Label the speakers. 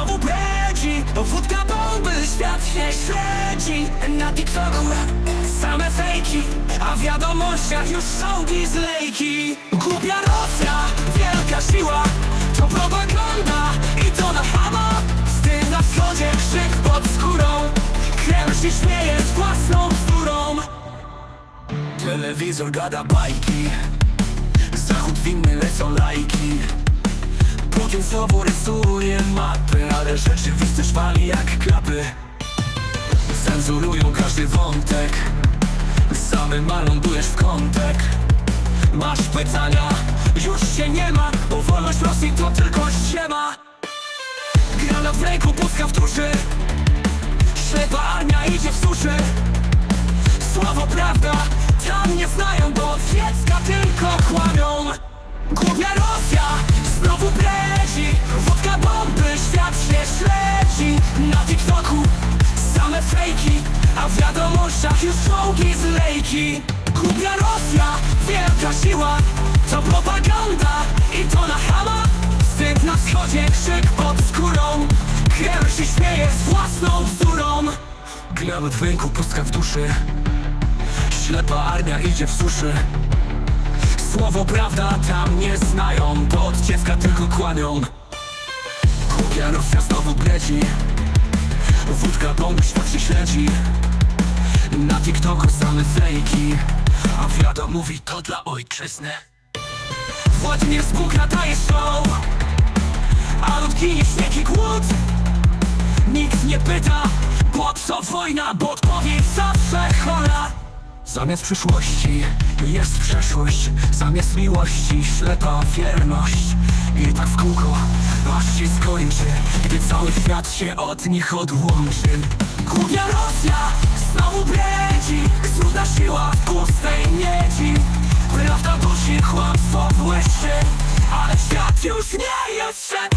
Speaker 1: znowu bredzi Wódka bomby, świat się śledzi. Na TikToku same fejki A w wiadomościach już z lejki Głupia Rosja, wielka siła To propaganda i to na chama Z tym na wschodzie krzyk pod skórą Kreml się śmieje z własną bzdurą. Telewizor gada bajki Zachód winny lecą lajki. Putin znowu rysuje mapy Ale rzeczywistość wali jak klapy. Cenzurują każdy wątek. Samym lądujesz w kątek Masz pytania, już się nie ma Bo wolność Rosji to tylko ściema. Granat w ręku, pustka w duszy Ślepa armia idzie w suszy. Słowo prawda, się śledzi Na TikToku same fejki A w wiadomościach już czołgi z lejki. Głupia Rosja, wielka siła To propaganda i to na chama Wstyd na wschodzie, krzyk pod skórą. Kreml się śmieje z własną bzdurą. Granat w ręku, pustka w duszy. Ślepa armia idzie w suszy. Słowo prawda tam nie znają Bo od dziecka tylko kłamią Głupia Rosja znowu bredzi Wódka bomby świat się śledzi. Na TikToku same fejki. A wiadomo mówi to dla ojczyzny. Władimir Spółk nadaje show. A lud ginie śnieg i głód. Nikt nie pyta Po co wojna, bo odpowiedź zawsze Zamiast przyszłości jest przeszłość Zamiast miłości ślepa wierność. I tak w kółko aż się skończy Gdy cały świat się od nich odłączy. Głupia Rosja znowu bredzi Cudna siła w pustej miedzi. Prawda dusi kłamstwo błyszczy Ale świat już nie jest Rosja